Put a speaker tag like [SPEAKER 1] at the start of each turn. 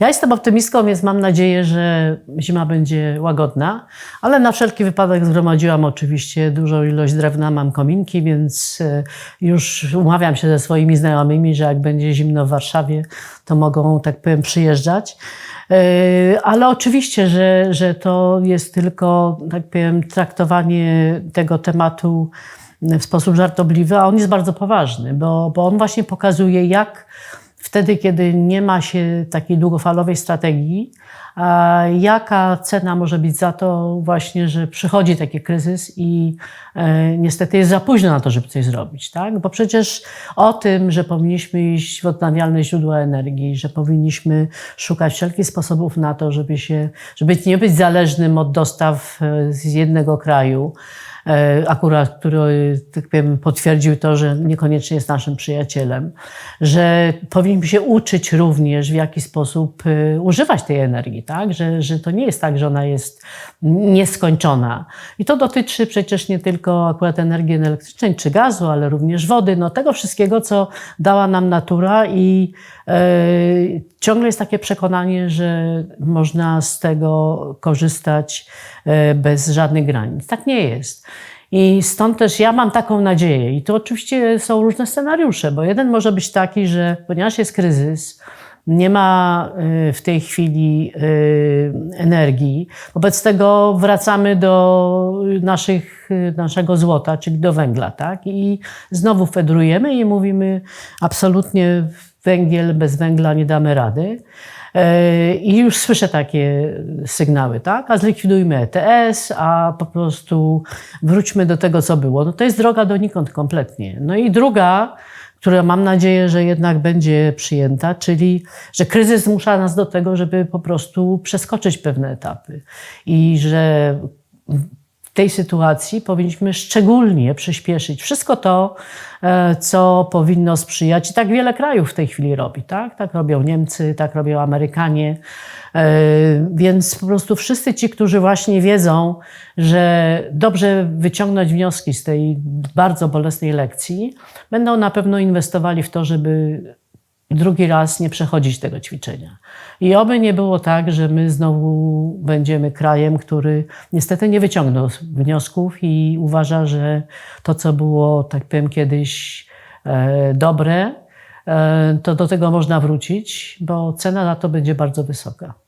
[SPEAKER 1] Ja jestem optymistką, więc mam nadzieję, że zima będzie łagodna, ale na wszelki wypadek zgromadziłam oczywiście dużą ilość drewna, mam kominki, więc e, już umawiam się ze swoimi znajomymi, że jak będzie zimno w Warszawie, to mogą, tak powiem, przyjeżdżać. E, Ale oczywiście, że, że to jest tylko, tak powiem, traktowanie tego tematu w sposób żartobliwy, a on jest bardzo poważny, bo, bo on właśnie pokazuje, jak wtedy, kiedy nie ma się takiej długofalowej strategii, jaka cena może być za to właśnie, że przychodzi taki kryzys i e, niestety jest za późno na to, żeby coś zrobić. Tak? Bo przecież o tym, że powinniśmy iść w odnawialne źródła energii, że powinniśmy szukać wszelkich sposobów na to, żeby, się, żeby nie być zależnym od dostaw e, z jednego kraju, akurat, który tak powiem, potwierdził to, że niekoniecznie jest naszym przyjacielem, że powinniśmy się uczyć również, w jaki sposób y, używać tej energii, tak? że, że to nie jest tak, że ona jest nieskończona. I to dotyczy przecież nie tylko akurat energii elektrycznej czy gazu, ale również wody, no tego wszystkiego, co dała nam natura i e, ciągle jest takie przekonanie, że można z tego korzystać e, bez żadnych granic. Tak nie jest. I stąd też ja mam taką nadzieję. I to oczywiście są różne scenariusze, bo jeden może być taki, że ponieważ jest kryzys, nie ma y, w tej chwili y, energii. Wobec tego wracamy do naszych, y, naszego złota, czyli do węgla. Tak? I znowu fedrujemy i mówimy absolutnie węgiel, bez węgla nie damy rady. E, I już słyszę takie sygnały, tak? A zlikwidujmy ETS, a po prostu wróćmy do tego, co było. No to jest droga donikąd kompletnie. No i druga, która mam nadzieję, że jednak będzie przyjęta, czyli że kryzys zmusza nas do tego, żeby po prostu przeskoczyć pewne etapy. I że tej sytuacji powinniśmy szczególnie przyspieszyć wszystko to, e, co powinno sprzyjać. I tak wiele krajów w tej chwili robi. Tak, tak robią Niemcy, tak robią Amerykanie. E, Więc po prostu wszyscy ci, którzy właśnie wiedzą, że dobrze wyciągnąć wnioski z tej bardzo bolesnej lekcji, będą na pewno inwestowali w to, żeby drugi raz nie przechodzić tego ćwiczenia. I oby nie było tak, że my znowu będziemy krajem, który niestety nie wyciągnął wniosków i uważa, że to, co było, tak powiem, kiedyś e, dobre, e, to do tego można wrócić, bo cena za to będzie bardzo wysoka.